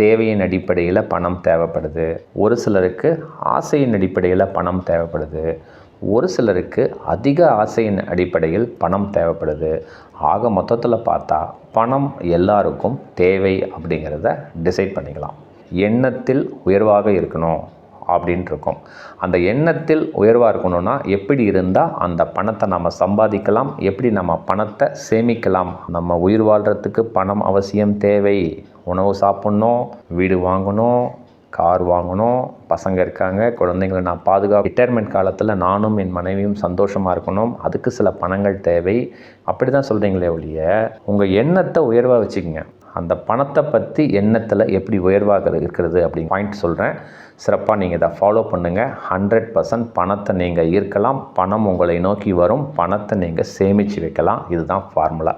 தேவையின் அடிப்படையில் பணம் தேவைப்படுது. ஒரு சிலருக்கு ஆசையின் அடிப்படையில் பணம் தேவைப்படுது. ஒரு சிலருக்கு அதிக ஆசையின் அடிப்படையில் பணம் தேவைப்படுது. ஆக மொத்தத்தில் பார்த்தா பணம் எல்லாருக்கும் தேவை அப்படிங்கிறத டிசைட் பண்ணிக்கலாம். எண்ணத்தில் உயர்வாக இருக்கணும் அப்படின்ட்டு இருக்கும். அந்த எண்ணத்தில் உயர்வாக இருக்கணும்னா எப்படி இருந்தால் அந்த பணத்தை நம்ம சம்பாதிக்கலாம் எப்படி நம்ம பணத்தை சேமிக்கலாம். நம்ம உயிர் வாழ்கிறதுக்கு பணம் அவசியம் தேவை. உணவு சாப்பிட்ணும் வீடு வாங்கணும் கார் வாங்கணும் பசங்க இருக்காங்க குழந்தைங்களை நான் பாதுகா ரிட்டையர்மெண்ட் காலத்தில் நானும் என் மனைவியும் சந்தோஷமாக இருக்கணும். அதுக்கு சில பணங்கள் தேவை. அப்படி தான் சொல்கிறீங்களே ஒழிய உங்கள் எண்ணத்தை உயர்வாக வச்சுக்கோங்க. அந்த பணத்தை பற்றி எண்ணத்தில் எப்படி உயர்வாக இருக்கிறது அப்படின்னு பாயிண்ட் சொல்கிறேன் சிறப்பாக நீங்கள் இதை ஃபாலோ பண்ணுங்கள் ஹண்ட்ரட் பர்சன்ட் பணத்தை நீங்கள் ஈர்க்கலாம். பணம் உங்களை நோக்கி வரும். பணத்தை நீங்கள் சேமித்து வைக்கலாம். இதுதான் ஃபார்முலா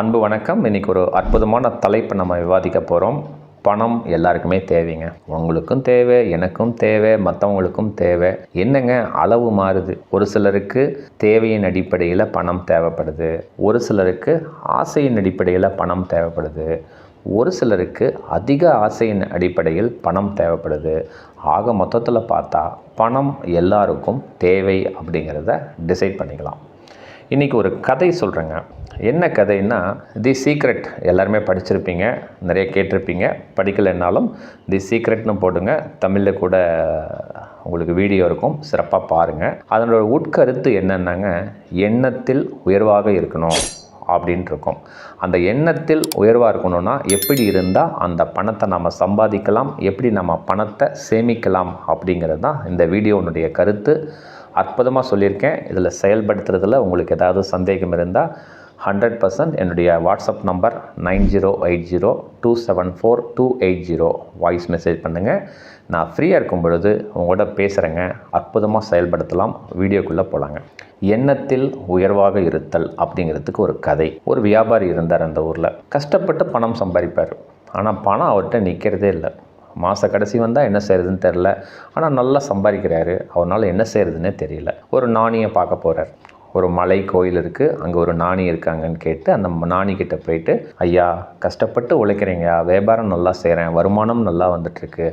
அன்பு வணக்கம். இன்றைக்கி ஒரு அற்புதமான தலைப்பை நம்ம விவாதிக்க போகிறோம் பணம் எல்லாருக்குமே தேவைங்க. உங்களுக்கும் தேவை எனக்கும் தேவை மற்றவங்களுக்கும் தேவை. என்னங்க அளவு மாறுது? ஒரு சிலருக்கு தேவையின் அடிப்படையில் பணம் தேவைப்படுது. ஒரு சிலருக்கு ஆசையின் அடிப்படையில் பணம் தேவைப்படுது. ஒரு சிலருக்கு அதிக ஆசையின் அடிப்படையில் பணம் தேவைப்படுது. ஆக மொத்தத்தில் பார்த்தா பணம் எல்லாருக்கும் தேவை அப்படிங்கிறத டிசைட் பண்ணிக்கலாம். இன்றைக்கி ஒரு கதை சொல்கிறேங்க என்ன கதைன்னா தி சீக்ரெட் எல்லாருமே படிச்சிருப்பீங்க நிறைய கேட்டிருப்பீங்க. படிக்கலைன்னாலும் தி சீக்ரெட்னு போடுங்க. தமிழில் கூட உங்களுக்கு வீடியோ இருக்கும் சிறப்பாக பாருங்கள் அதனோட உட்கருத்து என்னென்னாங்க எண்ணத்தில் உயர்வாக இருக்கணும் அப்படின்ட்டு இருக்கும். அந்த எண்ணத்தில் உயர்வாக இருக்கணும்னா எப்படி இருந்தால் அந்த பணத்தை நம்ம சம்பாதிக்கலாம் எப்படி நம்ம பணத்தை சேமிக்கலாம் அப்படிங்கிறது தான் இந்த வீடியோனுடைய கருத்து. அற்புதமாக சொல்லியிருக்கேன். இதில் செயல்படுத்துறதுல உங்களுக்கு ஏதாவது சந்தேகம் இருந்தால் ஹண்ட்ரட் பர்சன்ட் என்னுடைய WhatsApp number nine zero eight zero two seven four two eight zero voice message பண்ணுங்கள் நான் ஃப்ரீயாக இருக்கும் பொழுது உங்களோட பேசுகிறேங்க அற்புதமாக செயல்படுத்தலாம். வீடியோக்குள்ளே போகலாங்க எண்ணத்தில் உயர்வாக இருத்தல் அப்படிங்கிறதுக்கு ஒரு கதை. ஒரு வியாபாரி இருந்தார் அந்த ஊரில். கஷ்டப்பட்டு பணம் சம்பாதிப்பார். ஆனால் பணம் அவர்கிட்ட நிற்கிறதே இல்லை. மாத கடைசி வந்தால் என்ன செய்கிறதுன்னு தெரில ஆனால் நல்லா சம்பாதிக்கிறாரு. அவனால் என்ன செய்கிறதுனே தெரியல. ஒரு நாணியை பார்க்க போகிறார் ஒரு மலை கோயில் இருக்குது அங்கே ஒரு நாணி இருக்காங்கன்னு கேட்டு அந்த நாணிக்கிட்ட போயிட்டு ஐயா கஷ்டப்பட்டு உழைக்கிறீங்க. வியாபாரம் நல்லா செய்கிறேன் வருமானம் நல்லா வந்துட்டுருக்கு.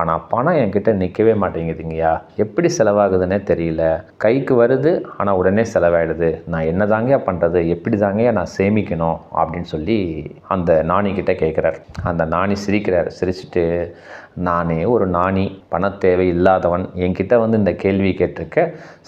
ஆனால் பணம் என்கிட்ட நிற்கவே மாட்டேங்குதுங்கய்யா. எப்படி செலவாகுதுன்னே தெரியல. கைக்கு வருது ஆனால் உடனே செலவாயிடுது. நான் என்ன தாங்கயா பண்ணுறது எப்படி தாங்கயா நான் சேமிக்கணும்? அப்படின்னு சொல்லி அந்த நாணிக்கிட்ட கேட்குறார் அந்த நாணி சிரிக்கிறார். சிரிச்சுட்டு நானே ஒரு நாணி. பண தேவை இல்லாதவன். என்கிட்ட வந்து இந்த கேள்வி கேட்டிருக்க.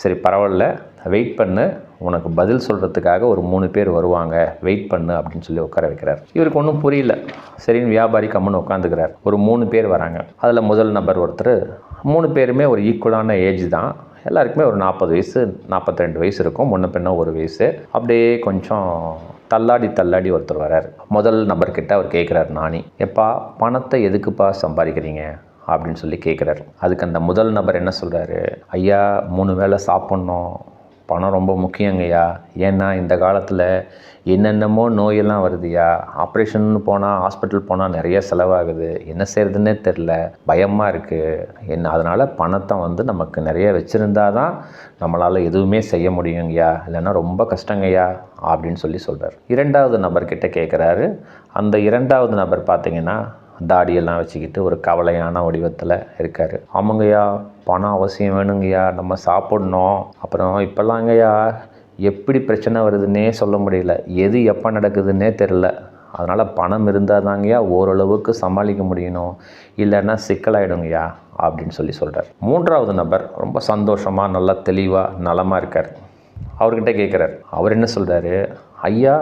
சரி பரவாயில்ல. வெயிட் பண்ணு. உனக்கு பதில் சொல்கிறதுக்காக ஒரு மூணு பேர் வருவாங்க. வெயிட் பண்ணு அப்படின்னு சொல்லி உட்கார வைக்கிறார். இவருக்கு ஒன்றும் புரியல. சரின்னு வியாபாரி கம்முன்னு உட்காந்துக்கிறார். ஒரு மூணு பேர் வராங்க. அதில் முதல் நபர் ஒருத்தர். மூணு பேருமே ஒரு ஈக்குவலான ஏஜ் தான். எல்லாருக்குமே ஒரு நாற்பது வயசு நாற்பத்தி ரெண்டு வயசு இருக்கும். முன்ன பின்ன ஒரு வயசு. அப்படியே கொஞ்சம் தள்ளாடி தள்ளாடி ஒருத்தர் வரார். முதல் நபர்கிட்ட அவர் கேட்குறாரு நானி எப்பா பணத்தை எதுக்குப்பா சம்பாதிக்கிறீங்க? அப்படின்னு சொல்லி கேட்குறாரு அதுக்கு அந்த முதல் நபர் என்ன சொல்கிறாரு ஐயா மூணு வேளை சாப்பிட்ணும். பணம் ரொம்ப முக்கியங்கய்யா. ஏன்னா இந்த காலத்தில் என்னென்னமோ நோயெல்லாம் வருதுயா ஆப்ரேஷன் போனால் ஹாஸ்பிட்டல் போனால் நிறைய செலவாகுது. என்ன செய்கிறதுனே தெரில. பயமாக இருக்குது என்ன அதனால் பணத்தை வந்து நமக்கு நிறைய வச்சுருந்தா தான் நம்மளால் எதுவுமே செய்ய முடியுங்கய்யா. இல்லைன்னா ரொம்ப கஷ்டங்கய்யா அப்படின்னு சொல்லி சொல்கிறார் இரண்டாவது நபர்கிட்ட கேட்குறாரு அந்த இரண்டாவது நபர் பார்த்திங்கன்னா தாடியெல்லாம் வச்சுக்கிட்டு ஒரு கவலையான வடிவத்தில் இருக்கார். ஆமாங்கய்யா பணம் அவசியம் வேணுங்கய்யா நம்ம சாப்பிட்ணும். அப்புறம் இப்போல்லாங்கய்யா எப்படி பிரச்சனை வருதுன்னே சொல்ல முடியல. எது எப்போ நடக்குதுன்னே தெரில அதனால் பணம் இருந்தால் தாங்கய்யா ஓரளவுக்கு சமாளிக்க முடியணும். இல்லைன்னா சிக்கலாயிடுங்கய்யா அப்படின்னு சொல்லி சொல்கிறார் மூன்றாவது நபர் ரொம்ப சந்தோஷமாக நல்லா தெளிவாக நலமாக இருக்கார். அவர்கிட்ட கேட்குறாரு அவர் என்ன சொல்கிறாரு ஐயா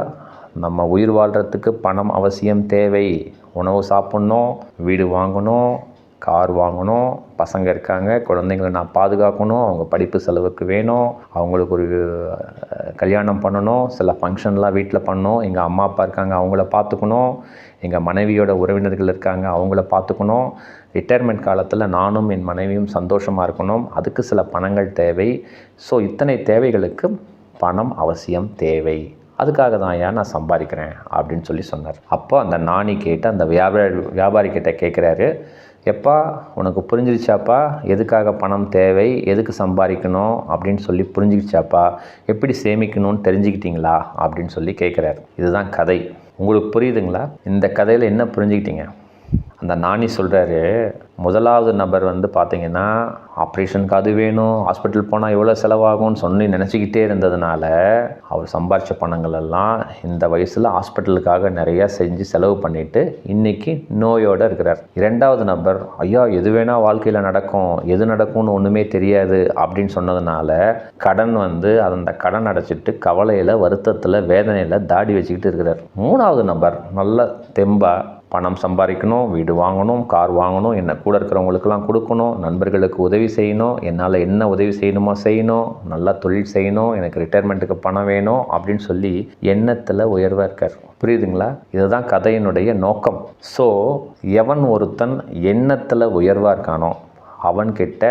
நம்ம உயிர் வாழ்கிறதுக்கு பணம் அவசியம் தேவை. உணவு சாப்பிட்ணும் வீடு வாங்கணும் கார் வாங்கணும் பசங்க இருக்காங்க குழந்தைங்களை நான் பாதுகாக்கணும் அவங்க படிப்பு செலவுக்கு வேணும் அவங்களுக்கு ஒரு கல்யாணம் பண்ணணும் சில ஃபங்க்ஷன்லாம் வீட்டில் பண்ணணும் எங்கள் அம்மா அப்பா இருக்காங்க அவங்கள பார்த்துக்கணும் எங்கள் மனைவியோட உறவினர்கள் இருக்காங்க அவங்கள பார்த்துக்கணும். ரிட்டையர்மெண்ட் காலத்தில் நானும் என் மனைவியும் சந்தோஷமாக இருக்கணும் அதுக்கு சில பணங்கள் தேவை. ஸோ இத்தனை தேவைகளுக்கு பணம் அவசியம் தேவை. அதுக்காக தான் ஏன் நான் சம்பாதிக்கிறேன் அப்படின்னு சொல்லி சொன்னார். அப்போ அந்த நாணி கேட்டு அந்த வியாபாரி வியாபாரி கிட்ட கேட்குறாரு எப்பா உனக்கு புரிஞ்சிருச்சாப்பா? எதுக்காக பணம் தேவை? எதுக்கு சம்பாதிக்கணும்? அப்படின்னு சொல்லி புரிஞ்சிக்கிச்சாப்பா எப்படி சேமிக்கணும்னு தெரிஞ்சுக்கிட்டீங்களா? அப்படின்னு சொல்லி கேட்குறாரு. இதுதான் கதை. உங்களுக்கு புரியுதுங்களா? இந்த கதையில் என்ன புரிஞ்சுக்கிட்டீங்க? அந்த நாணி சொல்கிறாரு முதலாவது நபர் வந்து பார்த்தீங்கன்னா ஆப்ரேஷனுக்கு அது வேணும் ஹாஸ்பிட்டல் போனால் எவ்வளோ செலவாகும்னு சொல்லி நினச்சிக்கிட்டே இருந்ததுனால அவர் சம்பாரித்த பணங்கள் எல்லாம் இந்த வயசில் ஹாஸ்பிட்டலுக்காக நிறையா செஞ்சு செலவு பண்ணிவிட்டு இன்றைக்கி நோயோடு இருக்கிறார். இரண்டாவது நபர் ஐயா எது வேணால் வாழ்க்கையில் நடக்கும் எது நடக்கும்னு ஒன்றுமே தெரியாது அப்படின்னு சொன்னதுனால கடன் வந்து அந்த கடன் அடைச்சிட்டு கவலையில் வருத்தத்தில் வேதனையில் தாடி வச்சுக்கிட்டு இருக்கிறார். மூணாவது நபர் நல்ல தெம்பாக பணம் சம்பாதிக்கணும் வீடு வாங்கணும் கார் வாங்கணும் என்ன கூட இருக்கிறவங்களுக்கெல்லாம் கொடுக்கணும் நண்பர்களுக்கு உதவி செய்யணும் என்னால் என்ன உதவி செய்யணுமோ செய்யணும் நல்லா தொழில் செய்யணும் எனக்கு ரிட்டையர்மெண்ட்டுக்கு பணம் வேணும் அப்படின்னு சொல்லி எண்ணத்தில் உயர்வாக இருக்கார். புரியுதுங்களா? இதுதான் கதையினுடைய நோக்கம். ஸோ எவன் ஒருத்தன் எண்ணத்தில் உயர்வாக இருக்கானோ அவன்கிட்ட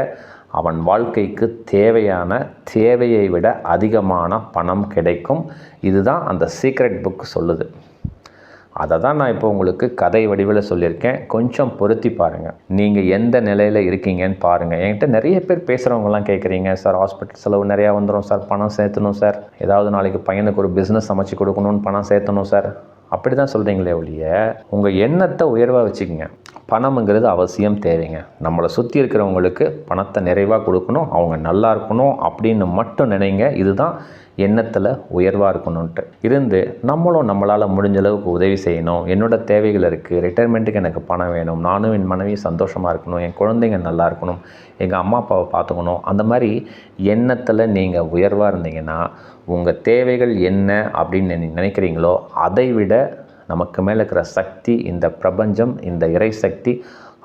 அவன் வாழ்க்கைக்கு தேவையான தேவையை விட அதிகமான பணம் கிடைக்கும். இதுதான் அந்த சீக்ரெட் புக் சொல்லுது. அதை தான் நான் இப்போ உங்களுக்கு கதை வடிவில் சொல்லியிருக்கேன். கொஞ்சம் பொருத்தி பாருங்கள் நீங்கள் எந்த நிலையில் இருக்கீங்கன்னு பாருங்கள் என்கிட்ட நிறைய பேர் பேசுகிறவங்கலாம் கேட்குறீங்க சார் ஹாஸ்பிட்டல் செலவு நிறையா வந்துடும் சார் பணம் சேர்த்தணும் சார். ஏதாவது நாளைக்கு பையனுக்கு ஒரு பிஸ்னஸ் அமைச்சு கொடுக்கணும்னு பணம் சேர்த்தணும் சார். அப்படி தான் சொல்கிறீங்களே ஒழிய உங்கள் எண்ணத்தை உயர்வாக வச்சுக்கோங்க. பணம்ங்கிறது அவசியம் தேவைங்க. நம்மளை சுற்றி இருக்கிறவங்களுக்கு பணத்தை நிறைவாக கொடுக்கணும். அவங்க நல்லா இருக்கணும் அப்படின்னு மட்டும் நினைங்க. இதுதான் எண்ணத்தில் உயர்வாக இருக்கணுன்ட்டு இருந்து நம்மளும் நம்மளால் முடிஞ்ச அளவுக்கு உதவி செய்யணும். என்னோட தேவைகள் இருக்குது ரிட்டையர்மெண்ட்டுக்கு எனக்கு பணம் வேணும். நானும் என் மனைவி சந்தோஷமாக இருக்கணும். என் குழந்தைங்க நல்லா இருக்கணும். எங்கள் அம்மா அப்பாவை பார்த்துக்கணும். அந்த மாதிரி எண்ணத்தில் நீங்கள் உயர்வாக இருந்தீங்கன்னா உங்கள் தேவைகள் என்ன அப்படின்னு நினைக்கிறீங்களோ அதை விட நமக்கு மேலே இருக்கிற சக்தி இந்த பிரபஞ்சம் இந்த இறை சக்தி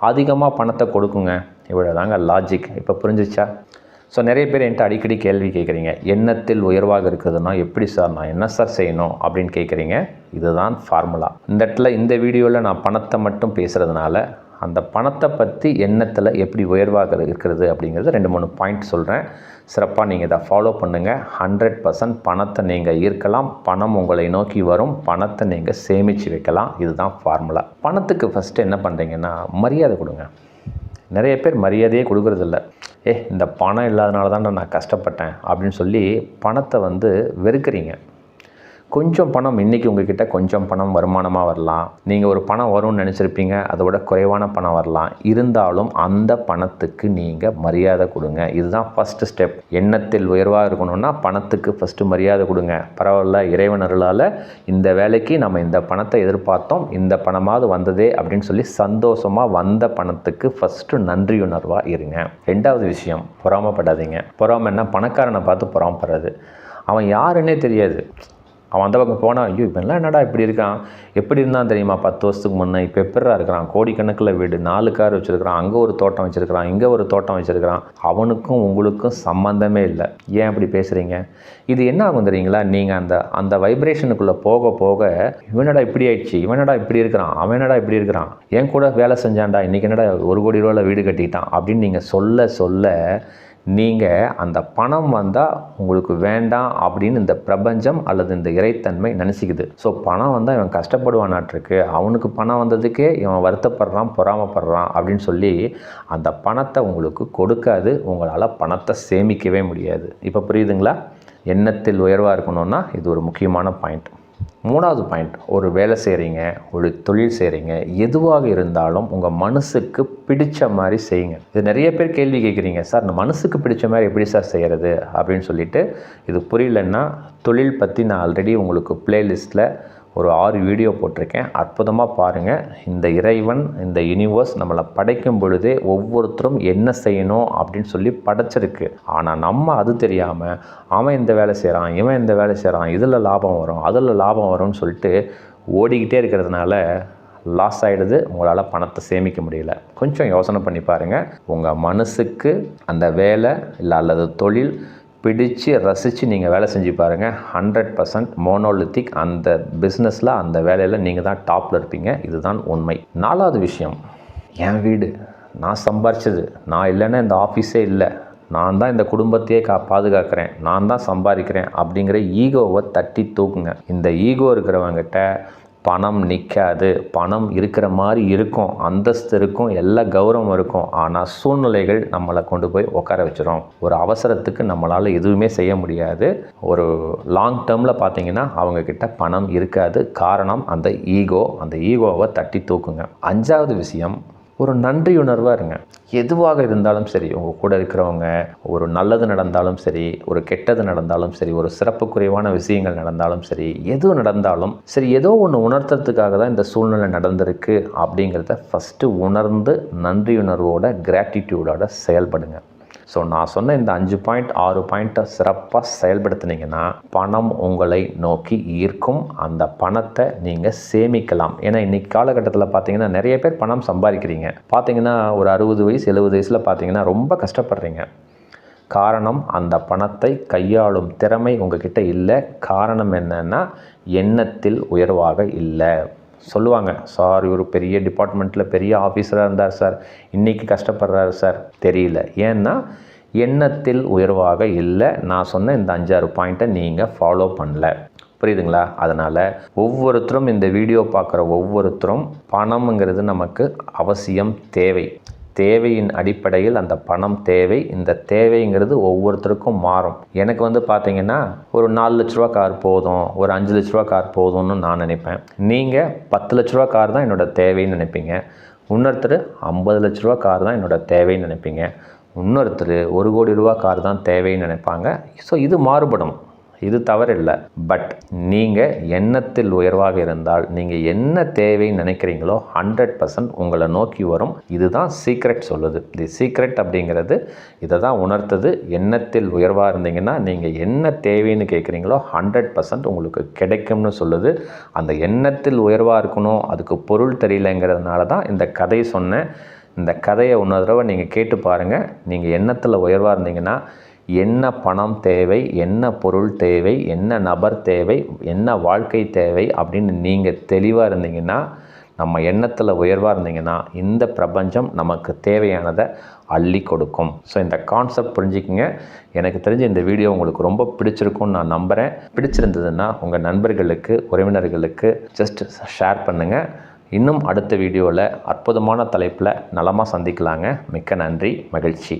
அதிகமாக பணத்தை கொடுக்குங்க. இவ்வளோதாங்க லாஜிக் இப்போ புரிஞ்சிச்சா? ஸோ நிறைய பேர் என்கிட்ட அடிக்கடி கேள்வி கேட்குறீங்க. எண்ணத்தில் உயர்வாக இருக்குதுன்னா எப்படி சார்? நான் என்ன சார் செய்யணும்? அப்படின்னு கேட்குறீங்க. இதுதான் ஃபார்முலா இந்த இடத்துல இந்த வீடியோவில் நான் பணத்தை மட்டும் பேசுகிறதுனால அந்த பணத்தை பற்றி எண்ணத்தில் எப்படி உயர்வாக இருக்கிறது அப்படிங்கிறது ரெண்டு மூணு பாயிண்ட் சொல்கிறேன் சிறப்பாக நீங்கள் இதை ஃபாலோ பண்ணுங்கள் ஹண்ட்ரட் பர்சன்ட் பணத்தை நீங்கள் ஈர்க்கலாம். பணம் உங்களை நோக்கி வரும். பணத்தை நீங்கள் சேமித்து வைக்கலாம். இதுதான் ஃபார்முலா பணத்துக்கு ஃபஸ்ட்டு என்ன பண்ணுறீங்கன்னா மரியாதை கொடுங்க. நிறைய பேர் மரியாதையே கொடுக்குறதில்ல. ஏ இந்த பணம் இல்லாதனால தான் நான் கஷ்டப்பட்டேன் அப்படின்னு சொல்லி பணத்தை வந்து வெறுக்கிறீங்க. கொஞ்சம் பணம் இன்றைக்கி உங்ககிட்ட கொஞ்சம் பணம் வருமானமாக வரலாம். நீங்கள் ஒரு பணம் வரும்னு நினச்சிருப்பீங்க அதை விட குறைவான பணம் வரலாம். இருந்தாலும் அந்த பணத்துக்கு நீங்கள் மரியாதை கொடுங்க. இதுதான் ஃபஸ்ட்டு ஸ்டெப் எண்ணத்தில் உயர்வாக இருக்கணும்னா பணத்துக்கு ஃபஸ்ட்டு மரியாதை கொடுங்க. பரவாயில்ல இறைவன் அருளால் இந்த வேலைக்கு நம்ம இந்த பணத்தை எதிர்பார்த்தோம். இந்த பணமாவது வந்ததே அப்படின்னு சொல்லி சந்தோஷமாக வந்த பணத்துக்கு ஃபஸ்ட்டு நன்றியுணர்வாக இருங்க. ரெண்டாவது விஷயம் பொறாமப்படாதீங்க. பொறாமன்னா பணக்காரனை பார்த்து பொறாமப்படுறது. அவன் யாருன்னே தெரியாது. அவன் அந்த பக்கம் போனால் ஐயோ இப்போல்லாம் என்னடா இப்படி இருக்கான்? எப்படி இருந்தான் தெரியுமா? பத்து வருஷத்துக்கு முன்னே இப்போ எப்படா இருக்கிறான்? கோடிக்கணக்கில் வீடு நாலு கார் வச்சுருக்கிறான் அங்கே ஒரு தோட்டம் வச்சுருக்கிறான் இங்கே ஒரு தோட்டம் வச்சுருக்கிறான். அவனுக்கும் உங்களுக்கும் சம்மந்தமே இல்லை. ஏன் அப்படி பேசுகிறீங்க இது என்ன ஆகும் தெரியுங்களா? நீங்கள் அந்த அந்த வைப்ரேஷனுக்குள்ளே போக போக இவனடா இப்படி ஆயிடுச்சு? இவனடா இப்படி இருக்கிறான்? அவனடா இப்படி இருக்கிறான்? என் கூட வேலை செஞ்சான்டா இன்றைக்கி என்னடா ஒரு கோடி ரூபாயில் வீடு கட்டிட்டான்? அப்படின்னு நீங்கள் சொல்ல சொல்ல நீங்கள் அந்த பணம் வந்தால் உங்களுக்கு வேண்டாம் அப்படின்னு இந்த பிரபஞ்சம் அல்லது இந்த இறைத்தன்மை நினச்சிக்குது. ஸோ பணம் வந்தால் இவன் கஷ்டப்படுவானாட்டிருக்கு அவனுக்கு பணம் வந்ததுக்கே இவன் வருத்தப்படுறான் பொறாமப்படுறான் அப்படின்னு சொல்லி அந்த பணத்தை உங்களுக்கு கொடுக்காது. உங்களால் பணத்தை சேமிக்கவே முடியாது. இப்போ புரியுதுங்களா? எண்ணத்தில் உயர்வாக இருக்கணும்னா இது ஒரு முக்கியமான பாயிண்ட் மூணாவது பாயிண்ட் ஒரு வேலை செய்கிறீங்க ஒரு தொழில் செய்கிறீங்க எதுவாக இருந்தாலும் உங்கள் மனசுக்கு பிடிச்ச மாதிரி செய்யுங்க. இது நிறைய பேர் கேள்வி கேட்குறீங்க சார் நான் மனசுக்கு பிடிச்ச மாதிரி எப்படி சார் செய்கிறது அப்படின்னு சொல்லிட்டு இது புரியலன்னா தொழில் பற்றி நான் ஆல்ரெடி உங்களுக்கு ப்ளேலிஸ்ட்டில் ஒரு ஆறு வீடியோ போட்டிருக்கேன். அற்புதமாக பாருங்கள் இந்த இறைவன் இந்த யூனிவர்ஸ் நம்மளை படைக்கும் பொழுதே ஒவ்வொருத்தரும் என்ன செய்யணும் அப்படின்னு சொல்லி படைச்சிருக்கு. ஆனால் நம்ம அது தெரியாமல் அவன் இந்த வேலை செய்கிறான் இவன் இந்த வேலை செய்கிறான் இதில் லாபம் வரும் அதில் லாபம் வரும்னு சொல்லிட்டு ஓடிக்கிட்டே இருக்கிறதுனால லாஸ் ஆகிடுது உங்களால் பணத்தை சேமிக்க முடியல. கொஞ்சம் யோசனை பண்ணி பாருங்கள் உங்கள் மனசுக்கு அந்த வேலை இல்லை அல்லது தொழில் பிடிச்சு ரசித்து நீங்கள் வேலை செஞ்சு பாருங்கள் ஹண்ட்ரட் பர்சன்ட் மோனோலித்திக் அந்த பிஸ்னஸில் அந்த வேலையில் நீங்கள் தான் டாப்பில் இருப்பீங்க. இதுதான் உண்மை. நாலாவது விஷயம் என் வீடு நான் சம்பாரிச்சது. நான் இல்லைன்னா இந்த ஆஃபீஸே இல்லை. நான் தான் இந்த குடும்பத்தையே கா பாதுகாக்கிறேன். நான் தான் சம்பாதிக்கிறேன் அப்படிங்கிற ஈகோவை தட்டி தூக்குங்க. இந்த ஈகோ இருக்கிறவங்கிட்ட பணம் நிற்காது பணம் இருக்கிற மாதிரி இருக்கும் அந்தஸ்து இருக்கும் எல்லா கௌரவம் இருக்கும். ஆனால் சூழ்நிலைகள் நம்மளை கொண்டு போய் உட்கார வச்சிடும் ஒரு அவசரத்துக்கு நம்மளால் எதுவுமே செய்ய முடியாது. ஒரு லாங் டேர்மில் பார்த்தீங்கன்னா அவங்கக்கிட்ட பணம் இருக்காது. காரணம் அந்த ஈகோ அந்த ஈகோவை தட்டி தூக்குங்க. அஞ்சாவது விஷயம் ஒரு நன்றியுணர்வாக இருங்க எதுவாக இருந்தாலும் சரி உங்கள் கூட இருக்கிறவங்க ஒரு நல்லது நடந்தாலும் சரி ஒரு கெட்டது நடந்தாலும் சரி ஒரு சிறப்பு குறைவான விஷயங்கள் நடந்தாலும் சரி எது நடந்தாலும் சரி ஏதோ ஒன்று உணர்த்துறதுக்காக தான் இந்த சூழ்நிலை நடந்திருக்கு அப்படிங்கிறத ஃபஸ்ட்டு உணர்ந்து நன்றியுணர்வோட கிராட்டிடியூடோட செயல்படுங்க. ஸோ நான் சொன்ன இந்த அஞ்சு பாயிண்ட் ஆறு பாயிண்ட்டை சிறப்பாக செயல்படுத்தினீங்கன்னா பணம் உங்களை நோக்கி ஈர்க்கும். அந்த பணத்தை நீங்கள் சேமிக்கலாம். ஏன்னா இன்றைக்கி காலகட்டத்தில் பார்த்தீங்கன்னா நிறைய பேர் பணம் சம்பாதிக்கிறீங்க. பார்த்தீங்கன்னா ஒரு அறுபது வயசு எழுபது வயசில் பார்த்தீங்கன்னா ரொம்ப கஷ்டப்படுறீங்க. காரணம் அந்த பணத்தை கையாளும் திறமை உங்ககிட்ட இல்லை. காரணம் என்னென்னா எண்ணத்தில் உயர்வாக இல்லை. சொல்லுவாங்க சார் இவர் பெரிய டிபார்ட்மெண்ட்டில் பெரிய ஆஃபீஸராக இருந்தார் சார். இன்றைக்கி கஷ்டப்படுறாரு சார். தெரியல. ஏன்னா எண்ணத்தில் உயர்வாக இல்லை. நான் சொன்ன இந்த அஞ்சாறு பாயிண்ட்டை நீங்கள் ஃபாலோ பண்ணல. புரியுதுங்களா? அதனால் ஒவ்வொருத்தரும் இந்த வீடியோ பார்க்குற ஒவ்வொருத்தரும் பணம்ங்கிறது நமக்கு அவசியம் தேவை. தேவையின் அடிப்படையில் அந்த பணம் தேவை. இந்த தேவைங்கிறது ஒவ்வொருத்தருக்கும் மாறும். எனக்கு வந்து பார்த்தீங்கன்னா ஒரு நாலு லட்ச ரூபா கார் போதும் ஒரு அஞ்சு லட்ச ரூபா கார் போதும்னு நான் நினைப்பேன். நீங்கள் பத்து லட்ச ரூபா கார் தான் என்னோட தேவைன்னு நினைப்பீங்க. இன்னொருத்தர் ஐம்பது லட்ச ரூபா கார் தான் என்னோட தேவைன்னு நினைப்பீங்க. இன்னொருத்தர் ஒரு கோடி ரூபா கார் தான் தேவைன்னு நினைப்பாங்க. ஸோ இது மாறுபடும். இது தவறில்லை. பட் நீங்கள் எண்ணத்தில் உயர்வாக இருந்தால் நீங்கள் என்ன தேவைன்னு நினைக்கிறீங்களோ ஹண்ட்ரட் பர்சன்ட் உங்களை நோக்கி வரும். இதுதான் சீக்ரெட் சொல்லுது. தி சீக்ரெட் அப்படிங்கிறது இதை தான் உணர்த்தது. எண்ணத்தில் உயர்வாக இருந்தீங்கன்னா நீங்கள் என்ன தேவைன்னு கேட்குறீங்களோ ஹண்ட்ரட் பர்சன்ட் உங்களுக்கு கிடைக்கும்னு சொல்லுது. அந்த எண்ணத்தில் உயர்வாக இருக்கணும் அதுக்கு பொருள் தெரியலங்கிறதுனால தான் இந்த கதை சொன்னேன். இந்த கதையை இன்னொரு தடவை நீங்கள் கேட்டு பாருங்கள் நீங்கள் எண்ணத்தில் உயர்வாக இருந்தீங்கன்னா என்ன பணம் தேவை என்ன பொருள் தேவை என்ன நபர் தேவை என்ன வாழ்க்கை தேவை அப்படின்னு நீங்கள் தெளிவாக இருந்தீங்கன்னா நம்ம எண்ணத்தில் உயர்வாக இருந்தீங்கன்னா இந்த பிரபஞ்சம் நமக்கு தேவையானதை அள்ளி கொடுக்கும். ஸோ இந்த கான்செப்ட் புரிஞ்சுக்கிங்க. எனக்கு தெரிஞ்ச இந்த வீடியோ உங்களுக்கு ரொம்ப பிடிச்சிருக்கும்னு நான் நம்புகிறேன் பிடிச்சிருந்ததுன்னா உங்கள் நண்பர்களுக்கு உறவினர்களுக்கு ஜஸ்ட் ஷேர் பண்ணுங்கள் இன்னும் அடுத்த வீடியோவில் அற்புதமான தலைப்பில் நலமாக சந்திக்கலாங்க. மிக்க நன்றி மகிழ்ச்சி.